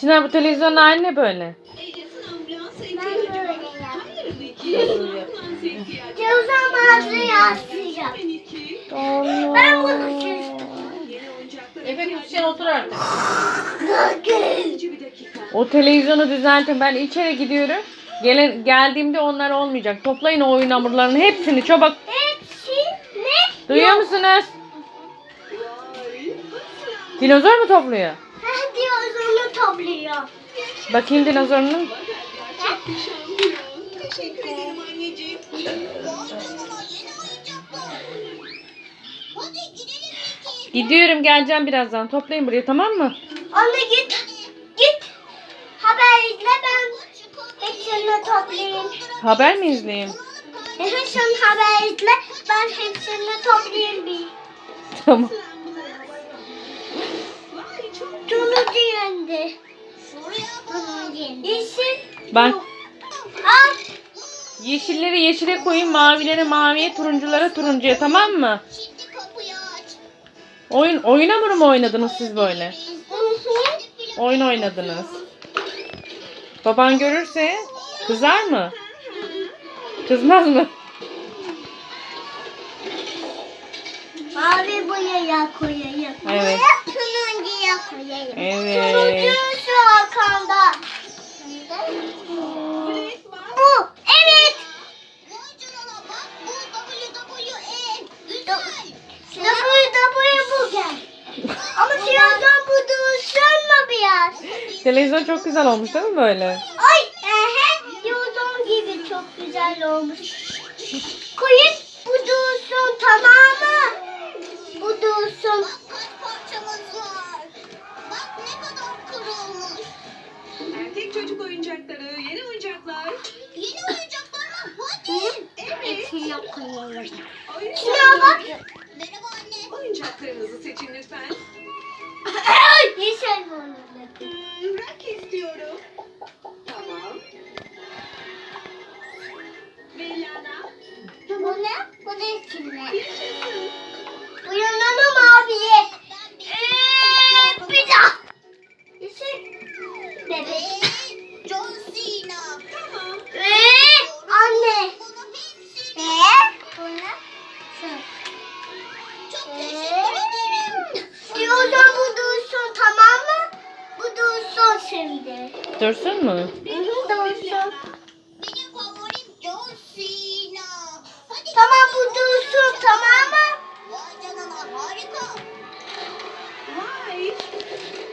Çınar bu televizyonun hali ne böyle? Cevzan ağzı yansıyacak. Ben bunu. Efe Hüseyin otur artık. O televizyonu düzeltin. Ben içeri gidiyorum. Gelen, geldiğimde onlar olmayacak. Toplayın o oyun hamurlarının hepsini çabuk. Hepsi ne? Duyuyor musunuz? Dinozor mu topluyor? O zaman topluyor. Bakayım dinozorunun. Teşekkür ederim anneciğim. Gidiyorum geleceğim birazdan. Toplayın buraya tamam mı? Anne git. Git. Haberle ben hepsini toplayayım. Haber mi izleyeyim? Sen haberle ben hepsini toplayayım bir. Tamam. Yendi. Yeşil. Bak Al. yeşilleri yeşile koyun, mavileri maviye, turunculara turuncuya tamam mı? Oyun oyun hamuru mu oynadınız siz böyle? Oyun oynadınız. Baban görürse kızar mı? Kızmaz mı? Mavi boyaya koyayım. Evet. Evet. Turuncu şu arkanda. Bu. Evet. WWE. Bu gel. Ama siyahdan bu dursun mu biraz? Televizyon çok güzel olmuş değil mi böyle? Ay ehe. Yozon gibi çok güzel olmuş. Koyun bu dursun tamam Oyuncak. Şuna bak. Anne. Oyuncaklarınızı seçin lütfen. Yeşil. Hmm, renk istiyorum. Tamam. Bellana. Bu ne? Bu ne içinde? Yaşasın. Bu maviye. Eee, bir daha. Yeşil. Bebek. Dursun mu? Dursun. Tamam bu dursun tamam mı? Vay canına harika. Vay.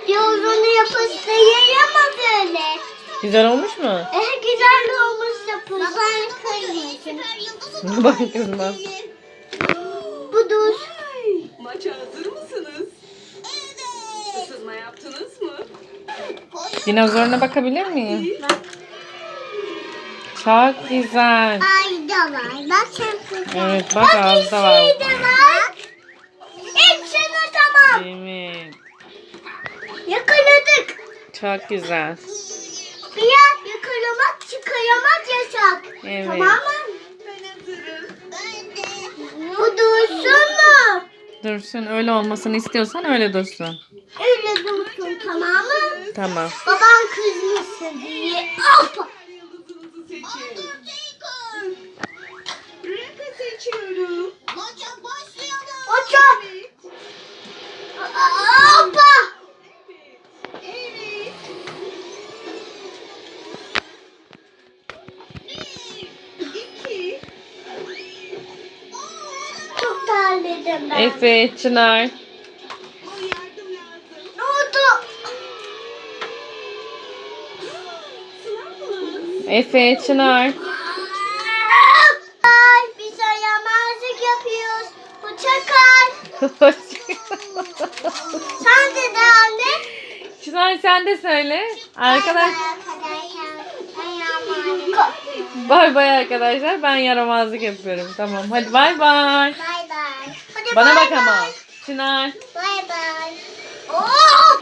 Diyorsanı yapıştırayım ama böyle. Güzel olmuş mu? Eh güzel olmuş yapış. Babanı kırıyorsun. Süper yıldızı Bak kızmaz. Bu dursun. Maça hazır mısınız? Dinozoruna bakabilir miyim? Çok güzel. Ay da var. Bak sen Evet bak ağızda var. Şey de var. Hepsini tamam. Evet. Yakaladık. Çok güzel. Bir yakalamak çıkaramak yasak. Evet. Tamam Dursun öyle olmasını istiyorsan öyle dursun. Öyle dursun tamam mı? Tamam. Baban kızmışsın diye. Hoppa. Çok terledim ben. Efe, Çınar. Ne oldu? Efe, Çınar. Ay, biz ayamazlık yapıyoruz. Hoşçakal. Sen de de anne. Çınar sen de söyle. Arkadaş. Bay bay arkadaşlar. Ben yaramazlık yapıyorum. Tamam hadi bay bay. Bay bay. Bana bak ama. Çınar. Bay bay. Oo!